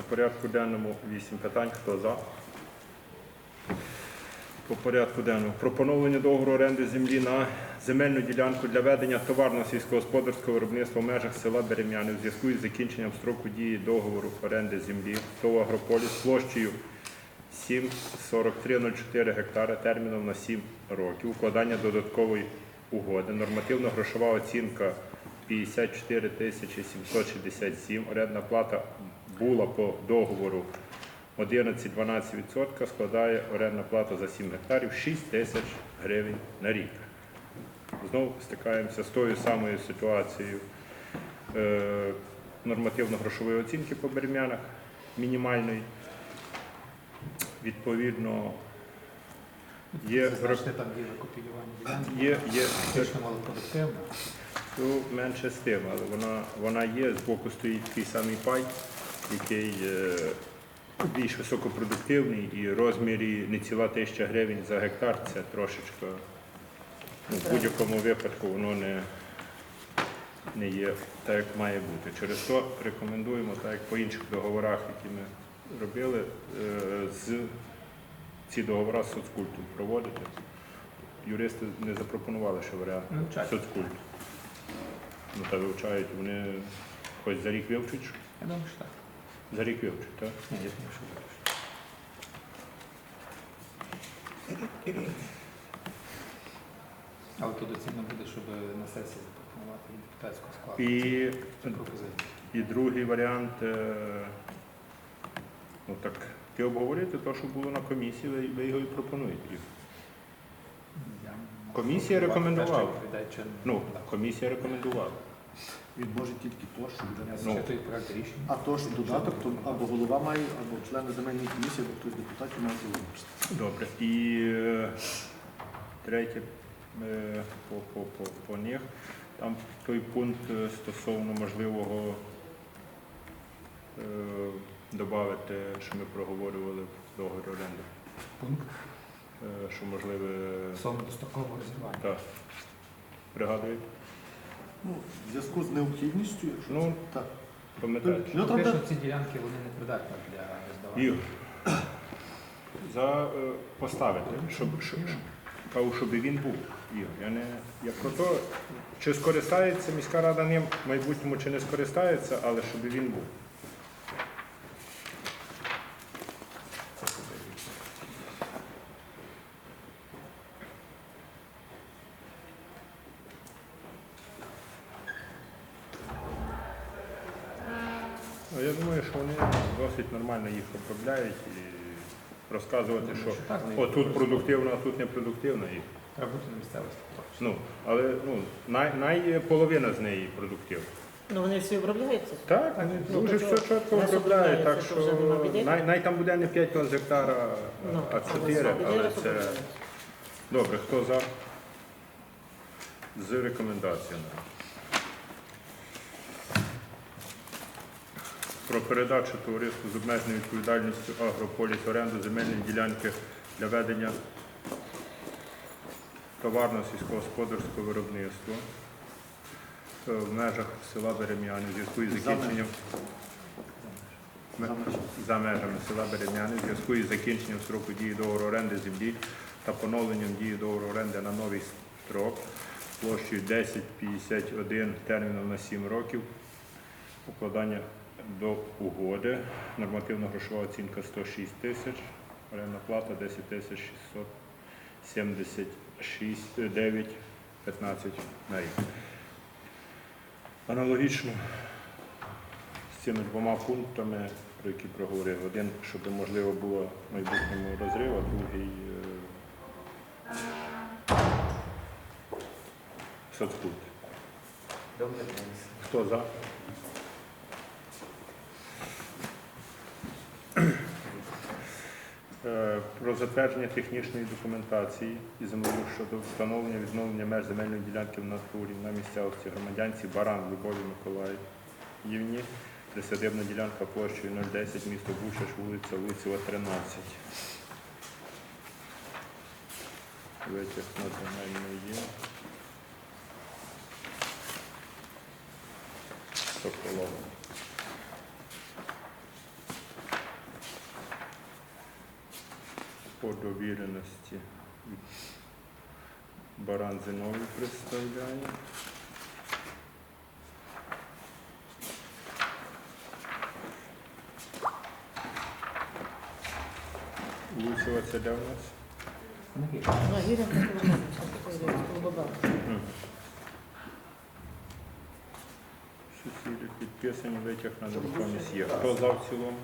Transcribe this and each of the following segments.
На порядку денному 8 питань. Хто за? По порядку денному. Про поновлення договору оренди землі на земельну ділянку для ведення товарного сільськогосподарського виробництва в межах села Берем'яни у зв'язку із закінченням строку дії договору оренди землі ТОВ «Агрополіс» площею 7,4304 гектара терміном на 7 років. Укладання додаткової угоди. Нормативно-грошова оцінка 54 тисячі 767. Орендна плата була по договору 11-12% складає орендна плата за 7 гектарів 6 тисяч гривень на рік. Знову стикаємося з тою самою ситуацією е, нормативно-грошової оцінки по берем'янах мінімальної. Відповідно, є, Зазначте, там є викопіювання ділянки, є, є фактично малопродуктивна. Ну, менше з тим, але вона, вона є, збоку стоїть такий самий пай, який е, більш високопродуктивний і розмірі не ціла тисяча гривень за гектар, це трошечки, ну, в будь-якому випадку воно не, не є так, як має бути. Через то рекомендуємо, так як по інших договорах, які ми робили, е, з ці договори з соцкультом проводити. Юристи не запропонували ще варіант Вивчать. соцкульту. Ну та вивчають, вони хоч за рік вивчать. Я думаю, що так. За рік вивчать, так? Ні, я думаю, що. Але то доцільно буде, щоб на сесії запропонувати від депутатського складу. І, і другий варіант, е, ну так, ти обговорити те, що було на комісії, ви, ви його і пропонуєте. Я Комісія рекомендувала. Ну, комісія рекомендувала. Він може тільки то, що буде. Ну. проект рішення. А то, що додаток, то або голова має, або члени земельної комісії, або хтось з депутатів має залучитися. Добре. І е, третє е, по, по, по, по них. Там той пункт е, стосовно можливого е, додати, що ми проговорювали в договорі оренди. Пункт Е, що можливе. стосовно дострокового розірвання. Так. Пригадуєте? Ну, в зв'язку з необхідністю, якщо Ну, так. Пам'ятаєте? Ну, там де- ці ділянки вони не придатні для роздавання. Ігор, за е, поставити, щоб, щоб, щоб, щоб він був. Ігор, я не я про те, чи скористається міська рада ним в майбутньому, чи не скористається, але щоб він був. Ну, Я думаю, що вони досить нормально їх обробляють і розказувати, Думаю, що що так, вони їх продуктивно, а тут не продуктивно. І, Треба бути на місцевості. ну, але ну, най, най половина з неї продуктивна. Ну вони всі обробляються. Так, вони Ну, дуже то все чітко Нас обробляють, так вже нема що біди. най, най там буде не 5 тонн з гектара, Ну, а 4, але це добре. Хто за? З рекомендаціями. Про передачу товариству з обмеженою відповідальністю Агрополіс оренду земельної ділянки для ведення товарного сільськогосподарського виробництва е, в межах села Берем'яни в зв'язку із За закінченням За межами. за межами села Берем'яни в зв'язку із закінченням строку дії договору оренди землі та поновленням дії договору оренди на новий строк площею 1051 терміном на 7 років. Укладання до угоди. Нормативна грошова оцінка 106 тисяч, орендна плата 10 тисяч 676, 9, 15 на рік. Аналогічно з цими двома пунктами, про які проговорив. Один, щоб можливо було в майбутньому розрив, а другий е, соцкульт. Хто за? Про затвердження технічної документації і землею щодо встановлення відновлення меж земельної ділянки в натурі на місцевості громадянці Баран Любові Миколаївні, присадибна ділянка площею 010, місто Бучаш, вулиця Луцева, 13. Витяг на земельну є. Соколова. По довіреності Баран Зиновій представляє. Лусова це де у нас? Ну, Сусіди підписані, витяг на нерухомість є. Хто за в цілому?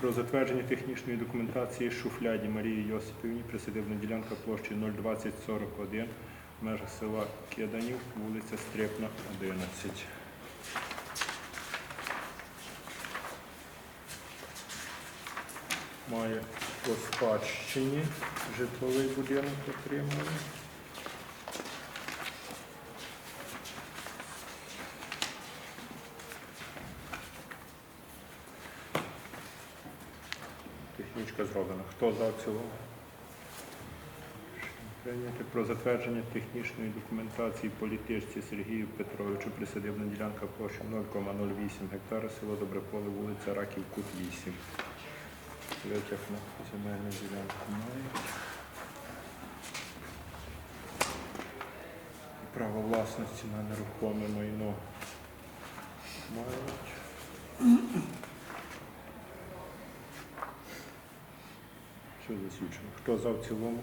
Про затвердження технічної документації Шуфляді Марії Йосипівні, присадибна ділянка площею 02041, в межах села Кеданів, вулиця Стрепна, 11. Має по спадщині житловий будинок отримали. Зроблена. Хто за в? Прийняти про затвердження технічної документації політичці Сергію Петровичу, присадибна ділянка площі 0,08 гектара, село Доброполе, вулиця Раків, Кут 8. Витяг на земельну ділянку мають. Право власності на нерухоме майно мають. Все засвідчено. Хто за в цілому?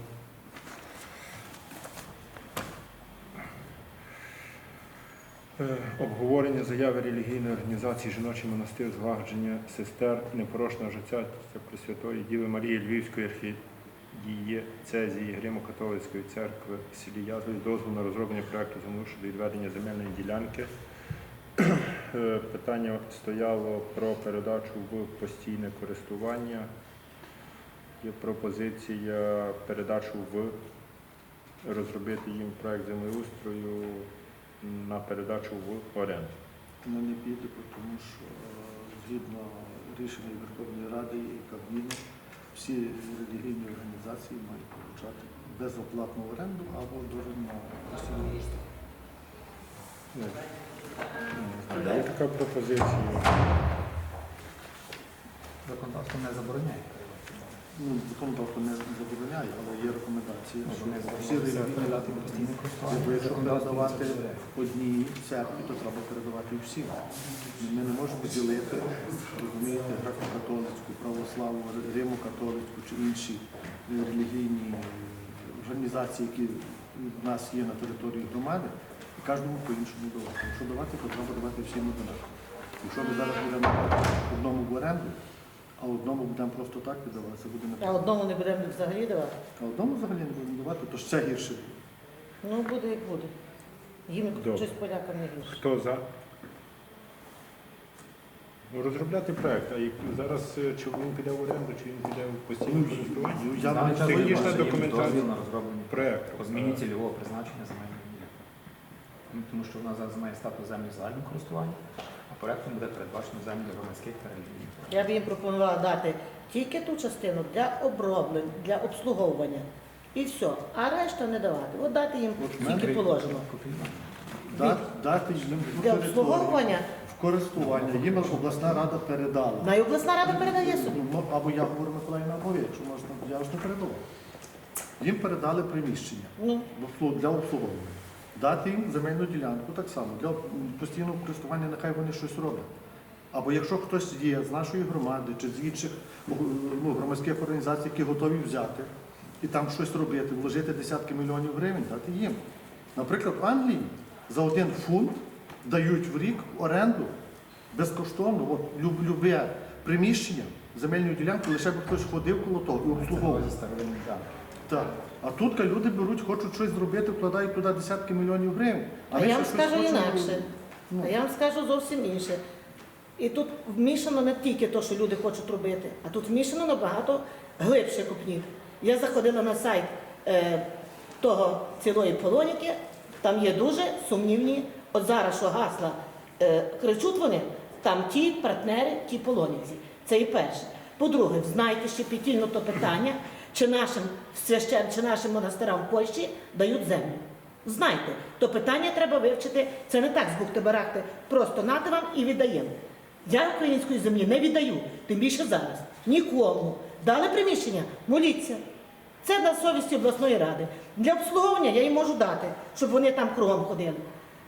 Е, Обговорення заяви релігійної організації жіночий монастир злагодження сестер непорочного життя Пресвятої Діви Марії Львівської архідієцезії Гримо-католицької церкви в селі Язові дозволу на розроблення проекту землі щодо відведення земельної ділянки. Е, Питання стояло про передачу в постійне користування. Є пропозиція передачу в розробити їм проект землеустрою на передачу в оренду. Воно не піде, тому що е, згідно рішення Верховної Ради і Кабміну, всі релігійні організації мають получати безоплатну оренду або постійну Ну, Є така пропозиція. Законодавство не забороняє. Ну, законодавство не забороняє, але є рекомендації, Ну, що всі релігійні передати постійне користування. Якщо передавати одній церкві, то треба передавати всім. Ми не можемо ділити, розумієте, греко-католицьку, православну, римо-католицьку чи інші е, релігійні організації, які в нас є на території громади, і кожному по-іншому давати. Якщо давати, то треба давати всім однаково. Якщо ми зараз будемо одному в оренду, а одному будемо просто так віддавати, це буде А неправильно. одному не будемо взагалі давати. А одному взагалі не будемо давати, то ж це гірше. Ну, буде як буде. Їм Добре. щось полякам не гірше. Хто за? Ну, Розробляти проект, а як зараз е, чи він піде в оренду, чи він піде в постійне користування? Ну, я Даний час технічна дозвіл на документація. дозвіл на розроблення Проект. по зміні цільового призначення земельної ділянки. Ну, Тому що в нас зараз має статус землі загального користування, проектом буде передбачено землі громадських та. Я б їм пропонувала дати тільки ту частину для оброблень, для обслуговування. І все. А решта не давати. От дати їм тільки положено. Дати їм в Для обслуговування в користування. Їм обласна рада передала. на обласна рада передає собі. Ну, Або я говорю Миколаївна, або ви, якщо можна, я ж не передавав. Їм передали приміщення Ну, в для обслуговування. Дати їм земельну ділянку так само. Для постійного користування нехай вони щось роблять. Або якщо хтось є з нашої громади чи з інших ну, громадських організацій, які готові взяти і там щось робити, вложити десятки мільйонів гривень, дати їм. Наприклад, в Англії за один фунт дають в рік оренду безкоштовно, от, люб- любе приміщення, земельну ділянку, лише б хтось ходив коло того і обслуговував. Так. А тут люди беруть, хочуть щось зробити, вкладають туди десятки мільйонів гривень. а ми я вам скажу інакше. Ну. А я вам скажу зовсім інше. І тут вмішано не тільки те, що люди хочуть робити, а тут вмішано набагато глибше купнів. Я заходила на сайт е, того цілої полоніки, там є дуже сумнівні, от зараз що гасла е, кричуть вони, там ті партнери, ті полонівці. Це і перше. По-друге, знайте ще підтільно то питання, чи нашим священ, чи нашим монастирам в Польщі дають землю. Знайте, то питання треба вивчити. Це не так з бухти-барахти, просто нати вам і віддаємо. Я української землі не віддаю, тим більше зараз. Нікому. Дали приміщення, моліться. Це на совісті обласної ради. Для обслуговування я їм можу дати, щоб вони там кругом ходили.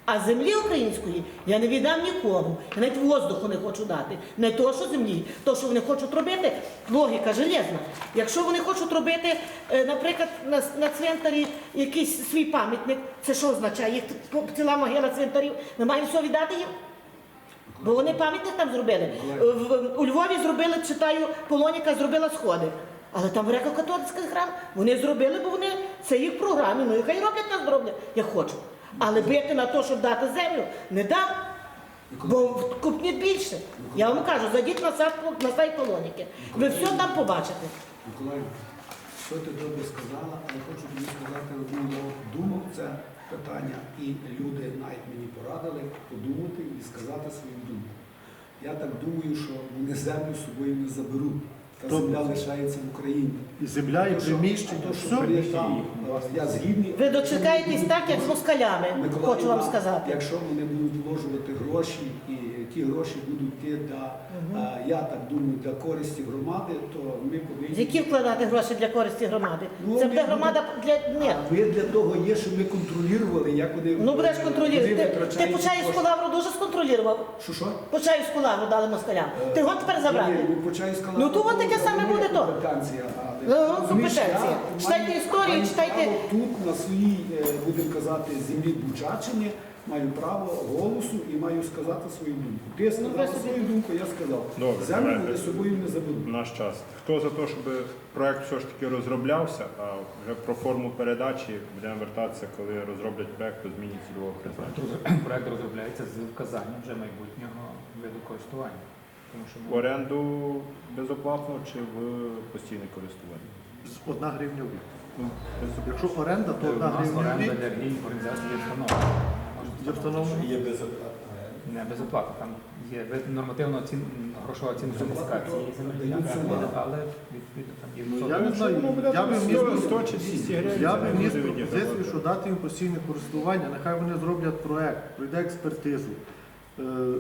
А землі української я не віддам нікому. Я навіть воздуху не хочу дати. Не то, що землі, то, що вони хочуть робити, логіка железна. Якщо вони хочуть робити, е, наприклад, на, на цвинтарі якийсь свій пам'ятник, це що означає? Їх ціла могила цвинтарів, ми маємо все віддати їм? Бо вони пам'ятник там зробили. В- У Львові зробили, читаю, Полоніка зробила сходи. Але там греко-католицький храм вони зробили, бо вони це їх програми. Ну і хай роблять нас зроблять, як хочуть. Але бити на те, щоб дати землю, не дам. Бо купніть більше. Я вам кажу, зайдіть на сайт, на сайт Полоніки. Ви все там побачите. Миколай, що ти добре сказала, але хочу тобі сказати одну річ. Думав це питання, і люди навіть мені порадили подумати і сказати свою думку. Я так думаю, що вони землю з собою не заберуть. Та Тобто- земля лишається в Україні. І земля, і приміщення, то, що все. там, я згідний. Ви дочекаєтесь так, як з москалями, Миколаївна, хочу вам сказати. Якщо вони будуть вложувати гроші, і ті гроші будуть йти для, е, я так думаю, для користі громади, то ми повинні. Які вкладати гроші для користі громади? Ну, Це буде громада для. А ви для того є, щоб ми контролювали, як вони Ну будеш контролювати. Ти, ти Почаївську лавру дуже сконтролював. Що що? Почаївську лавру дали москалям. Ти його тепер забрати. Ні, ні, Ну, то от таке саме буде моя то. компетенція, але, Ну. Читайте історію, читайте- Тут на своїй, е, будемо казати, землі Бучаччини маю право голосу і маю сказати свою думку. Ти Ну, сказав свою думку, я сказав. Добре, Землю давайте. вони собою не забудуть. Наш час. Хто за те, щоб проект все ж таки розроблявся, а вже про форму передачі будемо вертатися, коли розроблять проект по зміні цільового призначення. Проект розробляється з вказанням вже майбутнього виду користування. Тому що В ми оренду безоплатно чи в постійне користування? Одна гривня в рік. Якщо оренда, то у одна нас гривня в оренда рік. для релігійних організацій є встановлена. Є встановлена? Є безоплатно. Не безоплатно. Там є нормативна оцін... грошова оцінка низькації землі, але відповідно там є Ну, я не знаю, я би вніс 100, 100 чи 200 гривень. Я би вніс пропозицію, що дати їм постійне користування, нехай вони зроблять проект, пройде експертизу,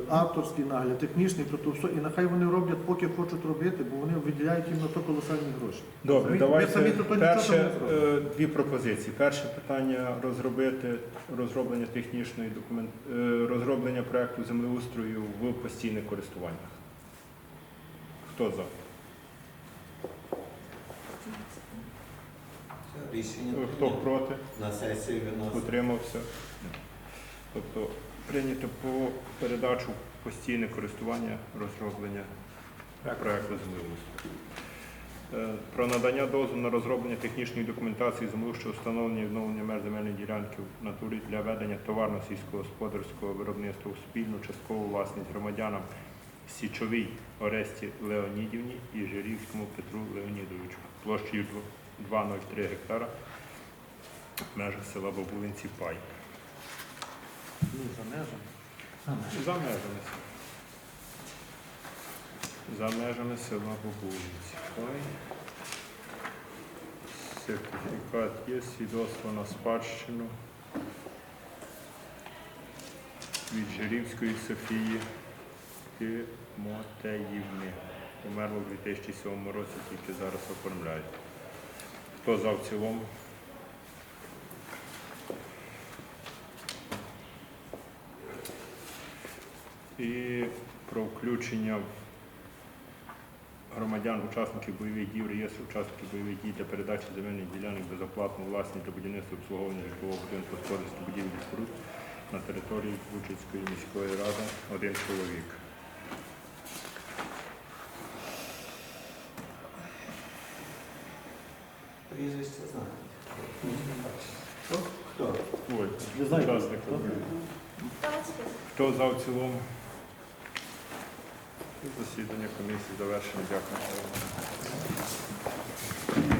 авторський нагляд, технічний, тобто все, і нехай вони роблять, поки хочуть робити, бо вони виділяють їм на то колосальні гроші. Добре, Ми давайте самі тут нічого перше не е, дві пропозиції. Перше питання розробити розроблення технічної документ е, розроблення проекту землеустрою в постійне користування. Хто за? Рішення Е, Хто проти? на сесію виносить. Утримався. Тобто прийнято по передачу постійне користування розроблення проекту землеустрою. Е, Про надання дозволу на розроблення технічної документації землеустрою встановлення і відновлення меж земельної ділянки в натурі для ведення товарно-сільськогосподарського виробництва у спільну часткову власність громадянам Січовій Оресті Леонідівні і Жирівському Петру Леонідовичу площею 2,03 гектара в межах села Бабулинці Пай. Ну, за межами. За межами. За межами села Пай. Сертифікат є, свідоцтво на спадщину від Жирівської Софії Тимотеївни. Померла у 2007 році, тільки зараз оформляють. Хто за в цілому? І про включення в громадян, учасників бойових дій в реєстр учасників бойових дій та передачі земельних ділянок безоплатно власність для будівництва обслуговування житлового будинку господарських будівель і споруд на території Бучицької міської ради один чоловік. Прізвище знаєте. Хто? Хто? Ой? Хто за в цілому? Засідання комісії завершено. Дякую.